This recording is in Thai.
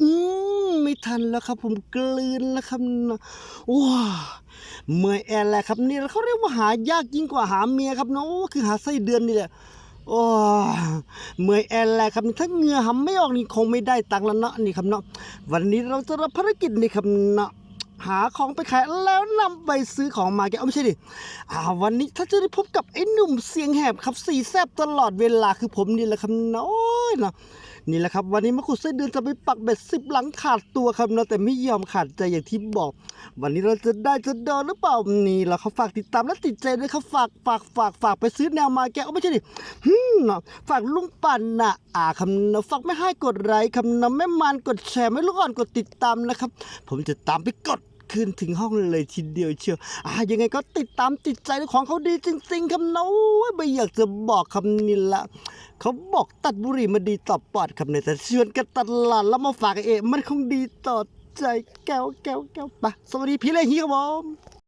อืมไม่ทันแล้วครับ ผมกลืนแล้วครับนะว้าเมื่อยแอนแหละครับนี่เขาเรียกว่าหายากยิ่งกว่าหาเมียครับเนาะโอ้คือหาไส้เดือนนี่แหละโอ้เมื่อยแอนแหละครับถ้าเงือหำไม่ออกนี่คงไม่ได้ตังค์แล้วเนาะนี่ครับเนาะวันนี้เราจะรับภารกิจนี่ครับเนาะ หาของไปขายแล้วนำไปซื้อของมาแกเอาไม่ใช่ดิอ่าวันนี้ถ้าจะได้พบกับไอ้หนุ่มเสียงแหบครับสีแซบตลอดเวลาคือผมนี่แหละครับนาะโอ้ยเนาะนี่แหละครับ วันนี้มะขุดไส้เดือนจะไปปักเบ็ดสิบหลังขาดตัวครับนะแต่ไม่ยอมขาดใจอย่างที่บอก วันนี้เราจะได้จะโดนหรือเปล่านี่เราเขาฝากติดตามและติดใจด้วยครับฝากฝากฝากฝากไปซื้อแนวมาแกเอาไม่ใช่ดิฮึมเนาะฝากลุงปั่นนะอ่าคำนะฝากไม่ให้กดไลค์คำนะแม่มานกดแชร์ไม่ลูกอ่อนกดติดตามนะครับ ผมจะตามไปกด คืนถึงห้องเลยทีเดียวเชียวอ่ายังไงก็ติดตามติดใจของเขาดีจริงๆคำนะโอ้ไม่อยากจะบอกคำนี้ละเขาบอกตัดบุหรี่มาดีต่อปอดครับเนี่ยแต่ชวนกันตลาดแล้วมาฝากไอ้เอมันคงดีต่อใจแก้วแก้วแก้วปะสวัสดีพี่เลยฮีครับผม